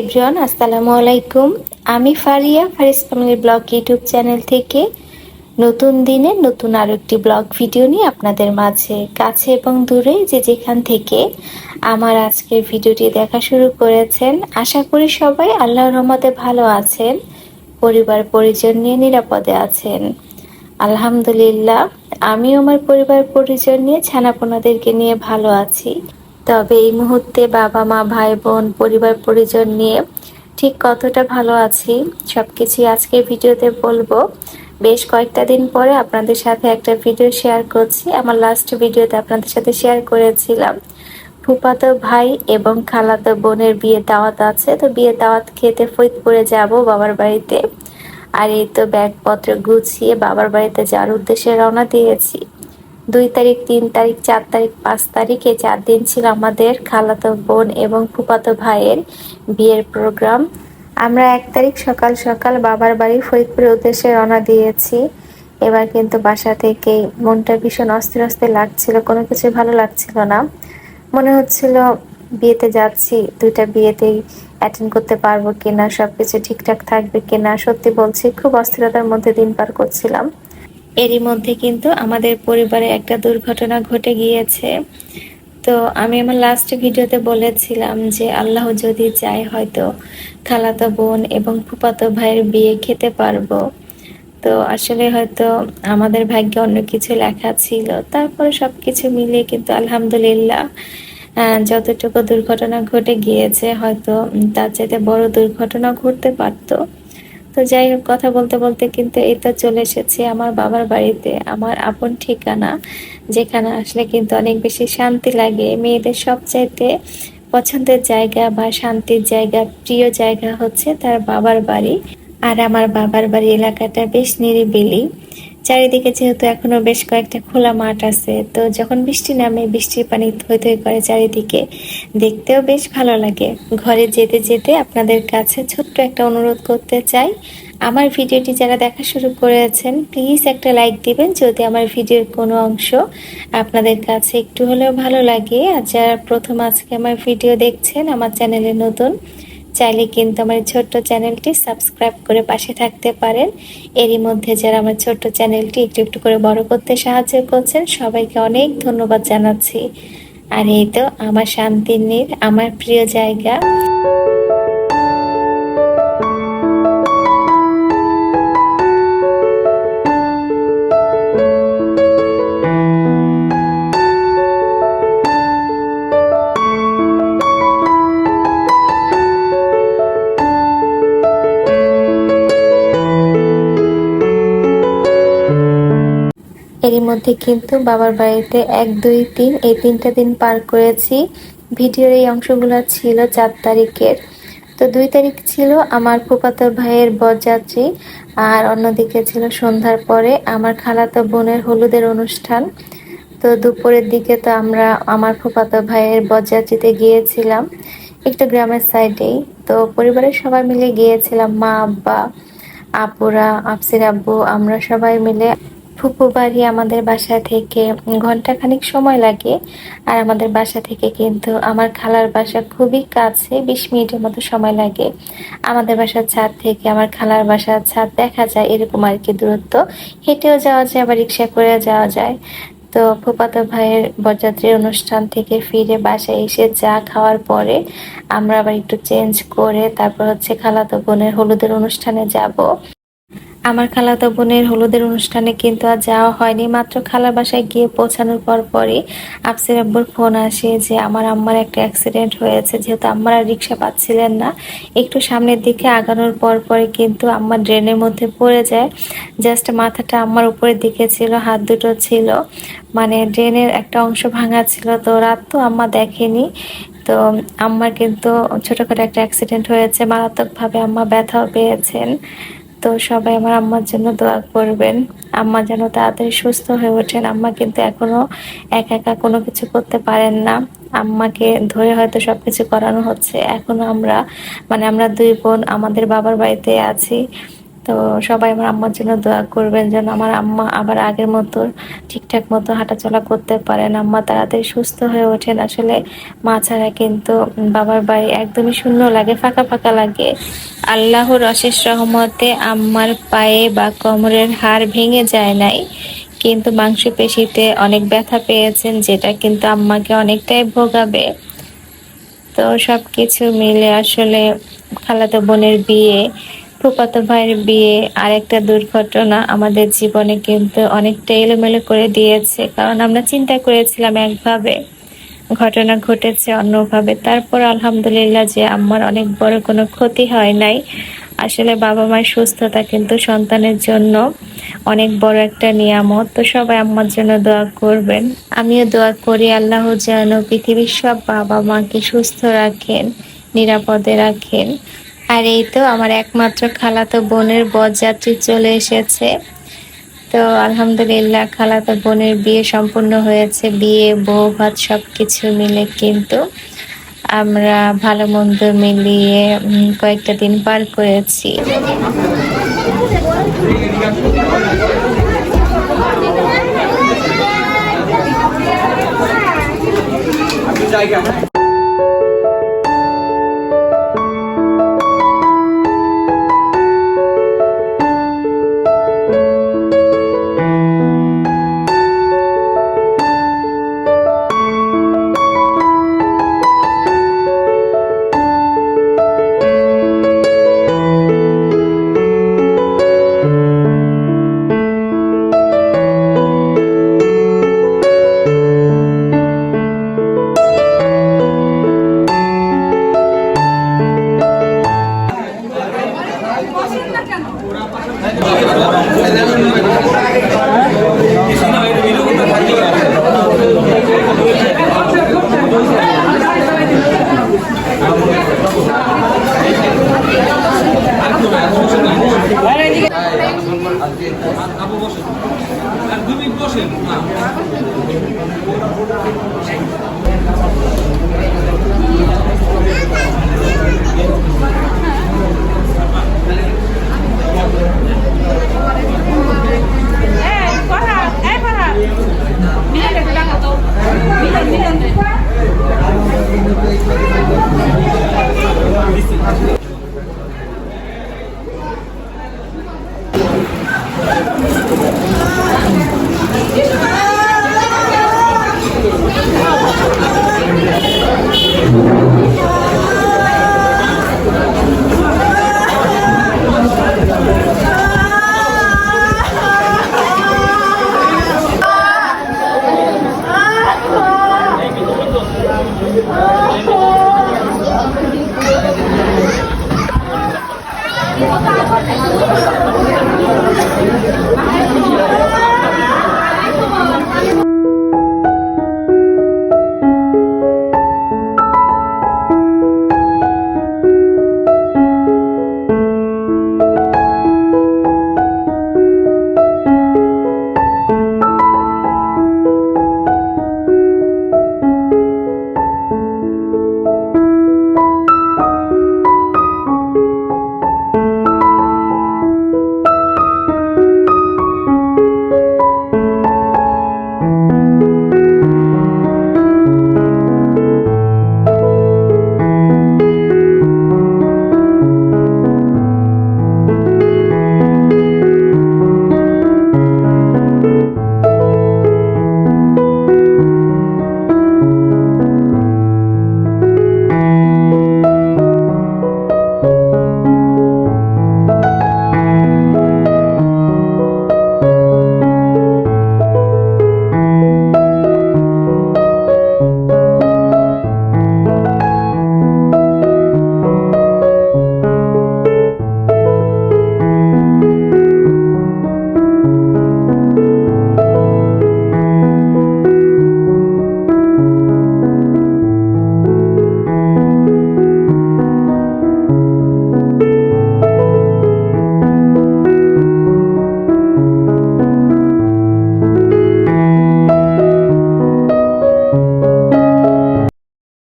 Everyone, আসসালামু আলাইকুম। আমি Fariya, Faris family blog YouTube channel থেকে নতুন দিনে নতুন আরও একটি ব্লগ ভিডিও নিয়ে আপনাদের মাঝে, কাছে এবং দূরে যে যেখান থেকে আমার আজকের ভিডিওটি দেখা শুরু করেছেন, আশা করি সবাই আল্লাহর রহমতে ভালো আছেন, পরিবার পরিজন নিয়ে নিরাপদে আছেন। আলহামদুলিল্লাহ, আমিও আমার পরিবার পরিজন নিয়ে ছানাপোনাদেরকে নিয়ে ভালো আছি। তবে এই মুহূর্তে বাবা, মা, ভাই, বোন, পরিবার, পরিজন নিয়ে ঠিক কতটা ভালো আছি সব কিছুই আজকের ভিডিওতে বলব। বেশ কয়েকটা দিন পরে আপনাদের সাথে একটা ভিডিও শেয়ার করছি। আমার লাস্ট ভিডিওতে আপনাদের সাথে শেয়ার করেছিলাম। ফুপাতো ভাই এবং খালাতো বোনের বিয়ে দাওয়াত আছে, তো বিয়ে দাওয়াত খেতে ফরিদপুরে যাব বাবার বাড়িতে। আর এই তো ব্যাগপত্র গুছিয়ে বাবার বাড়িতে যাওয়ার উদ্দেশ্যে রওনা দিয়েছি। দুই তারিখ, তিন তারিখ, চার তারিখ, পাঁচ তারিখ চার দিন ছিল আমাদের খালাতো বোন এবং ফুপাতো ভাইয়ের বিয়ের প্রোগ্রাম। আমরা এক তারিখ সকাল সকাল বাবার বাড়ি ফরিদপুরের উদ্দেশ্যে রওনা দিয়েছি। এবার কিন্তু বাসা থেকে মনটা ভীষণ অস্থির অস্থির লাগছিল, কোনো কিছু ভালো লাগছিল না। মনে হচ্ছিল বিয়েতে যাচ্ছি, দুইটা বিয়েতেই অ্যাটেন্ড করতে পারব কিনা সব কিছু ঠিকঠাক থাকবে কিনা, সত্যি বলছি, খুব অস্থিরতার মধ্যে দিন পার করছিলাম। এরই মধ্যে কিন্তু আমাদের পরিবারে একটা দুর্ঘটনা ঘটে গিয়েছে। তো আমি আমার লাস্ট ভিডিওতে বলেছিলাম যে আল্লাহ যদি চায় হয়তো খালাতো বোন এবং ফুপাতো ভাইয়ের বিয়ে খেতে পারব। তো আসলে হয়তো আমাদের ভাগ্যে অন্য কিছু লেখা ছিল। তারপরে সব কিছু মিলিয়ে কিন্তু আলহামদুলিল্লাহ যতটুকু দুর্ঘটনা ঘটে গিয়েছে, হয়তো তার চাইতে বড় দুর্ঘটনা ঘটতে পারতো। তো যাই হোক, কথা বলতে বলতে কিন্তু এটা চলে এসেছে আমার বাবার বাড়িতে। আমার আপন ঠিকানা, যেখানে আসলে কিন্তু অনেক বেশি শান্তি লাগে। মেয়েদের সবচাইতে পছন্দের জায়গা বা শান্তির জায়গা, প্রিয় জায়গা হচ্ছে তার বাবার বাড়ি। আর আমার বাবার বাড়ি এলাকাটা বেশ নিরিবিলি। চারিদিকে যেহেতু এখনও বেশ কয়েকটা খোলা মাঠ আছে, তো যখন বৃষ্টি নামে বৃষ্টির পানি থই থই করে চারিদিকে, দেখতেও বেশ ভালো লাগে। ঘরে যেতে যেতে আপনাদের কাছে ছোট্ট একটা অনুরোধ করতে চাই, আমার ভিডিওটি যারা দেখা শুরু করেছেন, প্লিজ একটা লাইক দিবেন যদি আমার ভিডিওর কোনো অংশ আপনাদের কাছে একটু হলেও ভালো লাগে। আর যারা প্রথম আজকে আমার ভিডিও দেখছেন, আমার চ্যানেলে নতুন চাইলে কিন্তু আমার ছোট্ট চ্যানেলটি সাবস্ক্রাইব করে পাশে থাকতে পারেন। এরই মধ্যে যারা আমার ছোট্ট চ্যানেলটি একটু একটু করে বড় করতে সাহায্য করছেন, সবাইকে অনেক ধন্যবাদ জানাচ্ছি। আর এই তো, আমার শান্তির নীর, আমার প্রিয় জায়গা। মধ্যে কিন্তু বাবার বাড়িতে এক, দুই, তিন এই তিনটা দিন পার করেছি। ভিডিওর এই অংশগুলো ছিল চার তারিখের। তো দুই তারিখ ছিল আমার ফুপাতো ভাইয়ের বরযাত্রী আর অন্যদিকে ছিল সন্ধ্যার পরে আমার খালাতো বোনের হলুদের অনুষ্ঠান। তো দুপুরের দিকে তো আমরা আমার ফুপাতো ভাইয়ের বরযাত্রীতে গিয়েছিলাম একটু গ্রামের সাইডেই। তো পরিবারের সবাই মিলে গিয়েছিলাম, মা, আব্বা, আপুরা, আফসির আব্বু, আমরা সবাই মিলে ফুপু বাড়ি আমাদের বাসা থেকে ঘন্টাখানিক সময় লাগে, আর আমাদের বাসা থেকে কিন্তু আমার খালার বাসা খুবই কাছে, বিশ মিনিটের মতো সময় লাগে। আমাদের বাসার ছাদ থেকে আমার খালার বাসার ছাদ দেখা যায় এরকম আর কি দূরত্ব। হেঁটেও যাওয়া যায়, আবার রিক্সা করে যাওয়া যায়। তো ফুপাতো ভাইয়ের বরযাত্রীর অনুষ্ঠান থেকে ফিরে বাসায় এসে চা খাওয়ার পরে আমরা আবার একটু চেঞ্জ করে তারপর হচ্ছে খালাতো বোনের হলুদের অনুষ্ঠানে যাব। আমার খালাতো বোনের হলুদের অনুষ্ঠানে কিন্তু আর যাওয়া হয়নি। মাত্র খালার বাসায় গিয়ে পৌঁছানোর পর পরই আফসির আব্বুর ফোন আসে যে, আমার আম্মার একটা অ্যাক্সিডেন্ট হয়েছে। যেহেতু আম্মার আর রিক্সা পাচ্ছিলেন না, একটু সামনের দিকে আগানোর পর পরে কিন্তু আম্মার ড্রেনের মধ্যে পড়ে যায়। জাস্ট মাথাটা আম্মার উপরের দিকে ছিল, হাত দুটো ছিল। মানে ড্রেনের একটা অংশ ভাঙা ছিল। তো রাত তো আম্মা দেখেনি। তো আম্মার কিন্তু ছোটোখাটো একটা অ্যাক্সিডেন্ট হয়েছে। মারাত্মকভাবে আম্মা ব্যথাও পেয়েছেন। তো সবাই আমার আম্মার জন্য দোয়া করবেন। আম্মা যেন তাড়াতাড়ি সুস্থ হয়ে ওঠেন। আম্মা কিন্তু এখনও একা একা কোনো কিছু করতে পারেন না। আম্মাকে ধরে হয়তো সব কিছু করানো হচ্ছে। এখনও আমরা মানে আমরা দুই বোন, আমাদের বাবার বাড়িতে আছি। তো সবাই আমার আম্মার জন্য দোয়া করবেন যেন আমার আম্মা আবার আগের মতো ঠিকঠাক মতো হাঁটাচলা করতে পারেন। আম্মা তাড়াতাড়ি সুস্থ হয়ে ওঠেন। আসলে মা ছাড়া কিন্তু বাবার বাড়ি একদমই শূন্য লাগে, ফাঁকা ফাঁকা লাগে। আল্লাহর অশেষ রহমতে আম্মার পায়ে বা কোমরের হাড় ভেঙে যায় নাই, কিন্তু মাংসপেশিতে অনেক ব্যথা পেয়েছেন, যেটা কিন্তু আম্মাকে অনেকটাই ভোগাবে। তো সব কিছু মিলে আসলে খালাতো বোনের বিয়ে ফুপাতো ভাইয়ের বিয়ে আর একটা দুর্ঘটনা আমাদের জীবনে কিন্তু অনেকটা এলোমেলো করে দিয়েছে। কারণ আমরা চিন্তা করেছিলাম একভাবে ঘটনা ঘটেছে অন্যভাবে। তারপর আলহামদুলিল্লাহ যে আমার অনেক বড় কোনো ক্ষতি হয় নাই। আসলে বাবা মায়ের সুস্থতা কিন্তু সন্তানের জন্য অনেক বড় একটা নিয়ামত। তো সবাই আমার জন্য দোয়া করবেন। আমিও দোয়া করি আল্লাহ যেন পৃথিবীর সব বাবা মাকে সুস্থ রাখেন, নিরাপদে রাখেন। আর এই তো আমার একমাত্র খালাতো বোনের বরযাত্রী চলে এসেছে। তো আলহামদুলিল্লাহ খালাতো বোনের বিয়ে সম্পূর্ণ হয়েছে, বিয়ে, বউ, ভাত সব কিছু মিলে কিন্তু আমরা ভালো মন্দ মিলিয়ে কয়েকটা দিন পার করেছি।